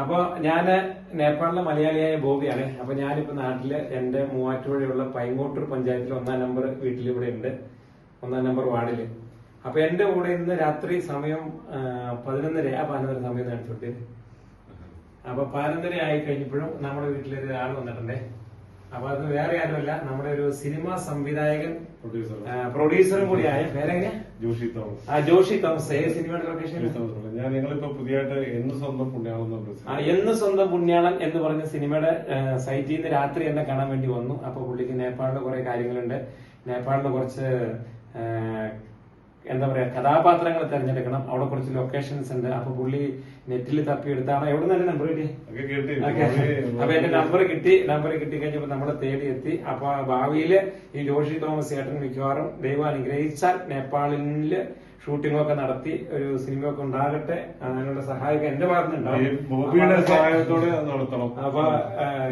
അപ്പൊ ഞാൻ നേപ്പാളിലെ മലയാളിയായ ബോബിയാണ്. അപ്പൊ ഞാനിപ്പോ നാട്ടിൽ എന്റെ മൂവാറ്റുപുഴയുള്ള പൈങ്ങോട്ടൂർ പഞ്ചായത്തിലെ ഒന്നാം നമ്പർ വീട്ടിൽ ഇവിടെ ഉണ്ട്. ഒന്നാം നമ്പർ വാർഡിൽ. അപ്പൊ എന്റെ കൂടെ ഇന്ന് രാത്രി സമയം പതിനൊന്നര ആ പതിനൊന്നര സമയം കാണിച്ചോട്ടെ അപ്പൊ പതിനൊന്നര ആയി കഴിഞ്ഞപ്പോഴും നമ്മുടെ വീട്ടിലൊരു ആൾ വന്നിട്ടുണ്ടേ. അപ്പൊ അത് വേറെ ആരുമല്ല നമ്മുടെ ഒരു സിനിമ സംവിധായകൻ പ്രൊഡ്യൂസർ പ്രൊഡ്യൂസറും കൂടിയായ ജോഷി തോമസ്. ആ ജോഷി തോമസ് ഏത് സിനിമയുടെ ലൊക്കേഷൻ. ഞാൻ നിങ്ങളിപ്പോ പുതിയതായിട്ട് എന്ന് സ്വന്തം പുണ്യാളെന്ന് ആ, എന്ന് സ്വന്തം പുണ്യാളൻ എന്ന് പറഞ്ഞ സിനിമയുടെ സൈറ്റിൽ നിന്ന് രാത്രി എന്നെ കാണാൻ വേണ്ടി വന്നു. അപ്പൊ പുള്ളിക്ക് നേപ്പാളിലെ കുറെ കാര്യങ്ങളുണ്ട്. നേപ്പാളിലെ കുറച്ച് എന്താ പറയുക കഥാപാത്രങ്ങൾ തിരഞ്ഞെടുക്കണം. അവിടെ കുറച്ച് ലൊക്കേഷൻസ് ഉണ്ട്. അപ്പൊ പുള്ളി നെറ്റിൽ തപ്പി തപ്പിയെടുത്താണ് എവിടെ നല്ല നമ്പർ കിട്ടി. അപ്പൊ എന്റെ നമ്പർ കിട്ടി. നമ്പർ കിട്ടി കഴിഞ്ഞപ്പോ നമ്മളെ തേടി എത്തി. അപ്പൊ ഭാവിയിൽ ഈ ജോഷി തോമസ് ചേട്ടൻ മിക്കവാറും ദൈവം അനുഗ്രഹിച്ചാൽ നേപ്പാളിൽ ഷൂട്ടിങ്ങൊക്കെ നടത്തി ഒരു സിനിമയൊക്കെ ഉണ്ടാകട്ടെ. അതിനുള്ള സഹായം എന്റെ ഭാഗത്ത് ഈ ബോബിയുടെ സഹായത്തോടെ നടത്തണം. അപ്പൊ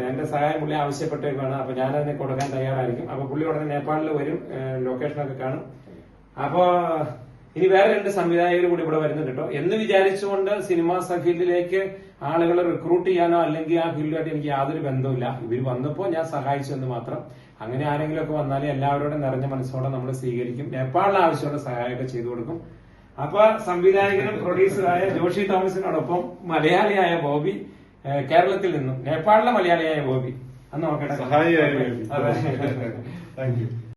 എന്റെ സഹായം പുള്ളി ആവശ്യപ്പെട്ടേക്കാണ് അപ്പൊ ഞാൻ അതിനെ കൊടുക്കാൻ തയ്യാറായിരിക്കും. അപ്പൊ പുള്ളി ഉടനെ നേപ്പാളിൽ വരും. ലൊക്കേഷനൊക്കെ കാണും. അപ്പൊ ഇനി വേറെ രണ്ട് സംവിധായകർ കൂടി ഇവിടെ വരുന്നുണ്ട് കേട്ടോ. എന്ന് വിചാരിച്ചുകൊണ്ട് സിനിമാ ഫീൽഡിലേക്ക് ആളുകളെ റിക്രൂട്ട് ചെയ്യാനോ അല്ലെങ്കിൽ ആ ഫീൽഡുമായിട്ട് എനിക്ക് യാതൊരു ബന്ധവുമില്ല. ഇവർ വന്നപ്പോൾ ഞാൻ സഹായിച്ചു എന്ന് മാത്രം. അങ്ങനെ ആരെങ്കിലും ഒക്കെ വന്നാലും എല്ലാവരോടും നിറഞ്ഞ മനസ്സോടെ നമ്മൾ സ്വീകരിക്കും. നേപ്പാളിന് ആവശ്യമുള്ള സഹായമൊക്കെ ചെയ്തു കൊടുക്കും. അപ്പൊ സംവിധായകനും പ്രൊഡ്യൂസറായ ജോഷി തോമസിനോടൊപ്പം മലയാളിയായ ബോബി കേരളത്തിൽ നിന്നും. നേപ്പാളിലെ മലയാളിയായ ബോബി. അന്ന് നോക്കട്ടെ. സഹായിയായി